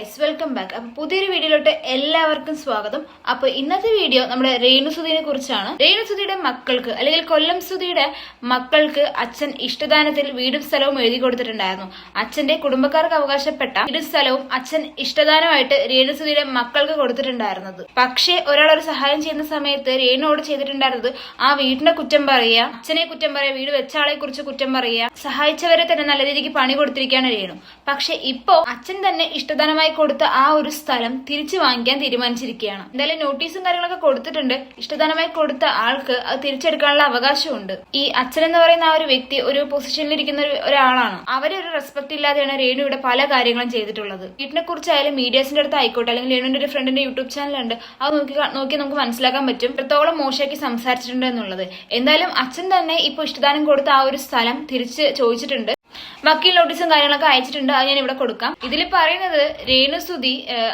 Guys welcome back അപ്പൊ പുതിയൊരു വീഡിയോയിലോട്ട് എല്ലാവർക്കും സ്വാഗതം. അപ്പൊ ഇന്നത്തെ വീഡിയോ നമ്മുടെ രേണുസുതിനെ കുറിച്ചാണ്. രേണുസുതിയുടെ മക്കൾക്ക് അല്ലെങ്കിൽ കൊല്ലം സുതിയുടെ മക്കൾക്ക് അച്ഛൻ ഇഷ്ടദാനത്തിൽ വീടും സ്ഥലവും എഴുതി കൊടുത്തിട്ടുണ്ടായിരുന്നു. അച്ഛന്റെ കുടുംബക്കാർക്ക് അവകാശപ്പെട്ട വീടും സ്ഥലവും അച്ഛൻ ഇഷ്ടദാനമായിട്ട് രേണുസുതിയുടെ മക്കൾക്ക് കൊടുത്തിട്ടുണ്ടായിരുന്നത്. പക്ഷേ ഒരാൾ ഒരു സഹായം ചെയ്യുന്ന സമയത്ത് രേണുവോട് ചെയ്തിട്ടുണ്ടായിരുന്നത് ആ വീടിന്റെ കുറ്റം പറയുക അച്ഛനെ കുറ്റം പറയുക വീട് വെച്ച ആളെ കുറിച്ച് കുറ്റം പറയുക സഹായിച്ചവരെ തന്നെ നല്ല രീതിക്ക് പണി കൊടുത്തിരിക്കുകയാണ് രേണു. പക്ഷെ ഇപ്പോ അച്ഛൻ തന്നെ ഇഷ്ടദാനമായി കൊടുത്ത ആ ഒരു സ്ഥലം തിരിച്ചു വാങ്ങിക്കാൻ തീരുമാനിച്ചിരിക്കുകയാണ്. എന്തായാലും നോട്ടീസും കാര്യങ്ങളൊക്കെ കൊടുത്തിട്ടുണ്ട്. ഇഷ്ടദാനമായി കൊടുത്ത ആൾക്ക് അത് തിരിച്ചെടുക്കാനുള്ള അവകാശമുണ്ട് ഈ അച്ഛൻ എന്ന് പറയുന്ന ആ ഒരു വ്യക്തി ഒരു പൊസിഷനിൽ ഇരിക്കുന്ന ഒരാളാണ്. അവരെ ഒരു റെസ്പെക്ട് ഇല്ലാതെയാണ് രേണു ഇവിടെ പല കാര്യങ്ങളും ചെയ്തിട്ടുള്ളത്. വീട്ടിനെ കുറിച്ചായാലും മീഡിയസിന്റെ അടുത്ത് ആയിക്കോട്ടെ അല്ലെങ്കിൽ രേണുവിന്റെ ഒരു ഫ്രണ്ടിന്റെ യൂട്യൂബ് ചാനലുണ്ട് അത് നോക്കി നോക്കി നമുക്ക് മനസ്സിലാക്കാൻ പറ്റും എത്രത്തോളം മോശമാക്കി സംസാരിച്ചിട്ടുണ്ട് എന്നുള്ളത്. എന്തായാലും അച്ഛൻ തന്നെ ഇപ്പൊ ഇഷ്ടദാനം കൊടുത്ത ആ ഒരു സ്ഥലം തിരിച്ച് ചോദിച്ചിട്ടുണ്ട്. വക്കീൽ നോട്ടീസും കാര്യങ്ങളൊക്കെ അയച്ചിട്ടുണ്ട്. അത് ഞാൻ ഇവിടെ കൊടുക്കാം. ഇതിൽ പറയുന്നത് രേണുസുതി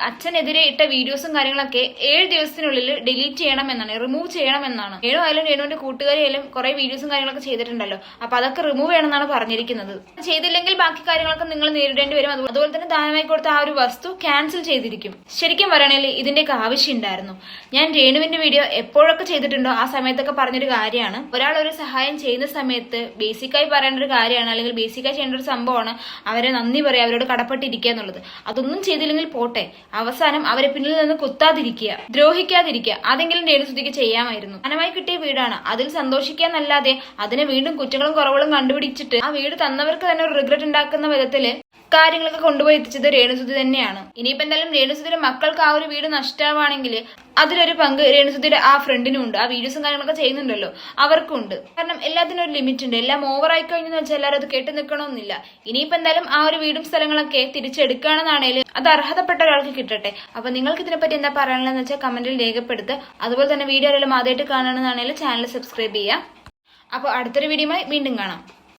അച്ഛനെതിരെ ഇട്ട വീഡിയോസും കാര്യങ്ങളൊക്കെ ഏഴ് ദിവസത്തിനുള്ളിൽ ഡിലീറ്റ് ചെയ്യണം എന്നാണ് റിമൂവ് ചെയ്യണം എന്നാണ് രേണു ആയാലും രേണുവിന്റെ കൂട്ടുകാരിയായാലും കുറെ വീഡിയോസും കാര്യങ്ങളൊക്കെ ചെയ്തിട്ടുണ്ടല്ലോ. അപ്പൊ അതൊക്കെ റിമൂവ് ചെയ്യണമെന്നാണ് പറഞ്ഞിരിക്കുന്നത്. ചെയ്തില്ലെങ്കിൽ ബാക്കി കാര്യങ്ങളൊക്കെ നിങ്ങൾ നേരിടേണ്ടി വരും. അതുപോലെ തന്നെ ദാനമായി കൊടുത്ത ആ ഒരു വസ്തു ക്യാൻസൽ ചെയ്തിരിക്കും. ശരിക്കും പറയണെങ്കിൽ ഇതിന്റെയൊക്കെ ആവശ്യം ഉണ്ടായിരുന്നു ഞാൻ രേണുവിന്റെ വീഡിയോ എപ്പോഴൊക്കെ ചെയ്തിട്ടുണ്ടോ ആ സമയത്തൊക്കെ പറഞ്ഞൊരു കാര്യമാണ്. ഒരാൾ ഒരു സഹായം ചെയ്യുന്ന സമയത്ത് ബേസിക്കായി പറയേണ്ട ഒരു കാര്യമാണ് അല്ലെങ്കിൽ ബേസിക്കായി ചെയ്യേണ്ട ഒരു സംഭവമാണ്. അവരെ നന്ദി പറയുക അവരോട് കടപ്പെട്ടിരിക്കുക എന്നുള്ളത്. അതൊന്നും ചെയ്തില്ലെങ്കിൽ പോട്ടെ. അവസാനം അവരെ പിന്നിൽ നിന്ന് കുത്താതിരിക്കുക ദ്രോഹിക്കാതിരിക്കുക. അതെങ്കിലും രേണുസുതിക്ക് ചെയ്യാമായിരുന്നു. ധനമായി കിട്ടിയ വീടാണ്. അതിൽ സന്തോഷിക്കാന്നല്ലാതെ അതിനെ വീണ്ടും കുറ്റങ്ങളും കുറവുകളും കണ്ടുപിടിച്ചിട്ട് ആ വീട് തന്നവർക്ക് തന്നെ ഒരു റിഗ്രറ്റ് ഉണ്ടാക്കുന്ന വിധത്തിൽ കാര്യങ്ങളൊക്കെ കൊണ്ടുപോയി എത്തിച്ചത് രേണുസുതി തന്നെയാണ്. ഇനിയിപ്പോ എന്തായാലും രേണുസുതിയുടെ മക്കൾക്ക് ആ ഒരു വീട് നഷ്ടമാണെങ്കിൽ അതിലൊരു പങ്ക് രേണുസുതിയുടെ ആ ഫ്രണ്ടിനും ഉണ്ട്. ആ വീഡിയോസും കാര്യങ്ങളൊക്കെ ചെയ്യുന്നുണ്ടല്ലോ. അവർക്കും ഉണ്ട് കാരണം എല്ലാത്തിനും ഒരു ലിമിറ്റ് ഉണ്ട്. എല്ലാം ഓവർ ആയി കഴിഞ്ഞെന്ന് വെച്ചാൽ എല്ലാവരും അത് കേട്ട് നിൽക്കണമെന്നില്ല ഇനിയിപ്പോ എന്തായാലും ആ ഒരു വീടും സ്ഥലങ്ങളൊക്കെ തിരിച്ചെടുക്കുകയാണെന്നാണേലും അത് അർഹതപ്പെട്ട ഒരാൾക്ക് കിട്ടട്ടെ. അപ്പൊ നിങ്ങൾക്ക് ഇതിനെപ്പറ്റി എന്താ പറയാനുള്ളതെന്ന് വെച്ചാൽ കമന്റിൽ രേഖപ്പെടുത്തുക. അതുപോലെ തന്നെ വീഡിയോ ആരെങ്കിലും ആദ്യമായിട്ട് കാണണമെന്നാണെങ്കിൽ ചാനൽ സബ്സ്ക്രൈബ് ചെയ്യുക. അപ്പോൾ അടുത്തൊരു വീഡിയോയുമായി വീണ്ടും കാണാം.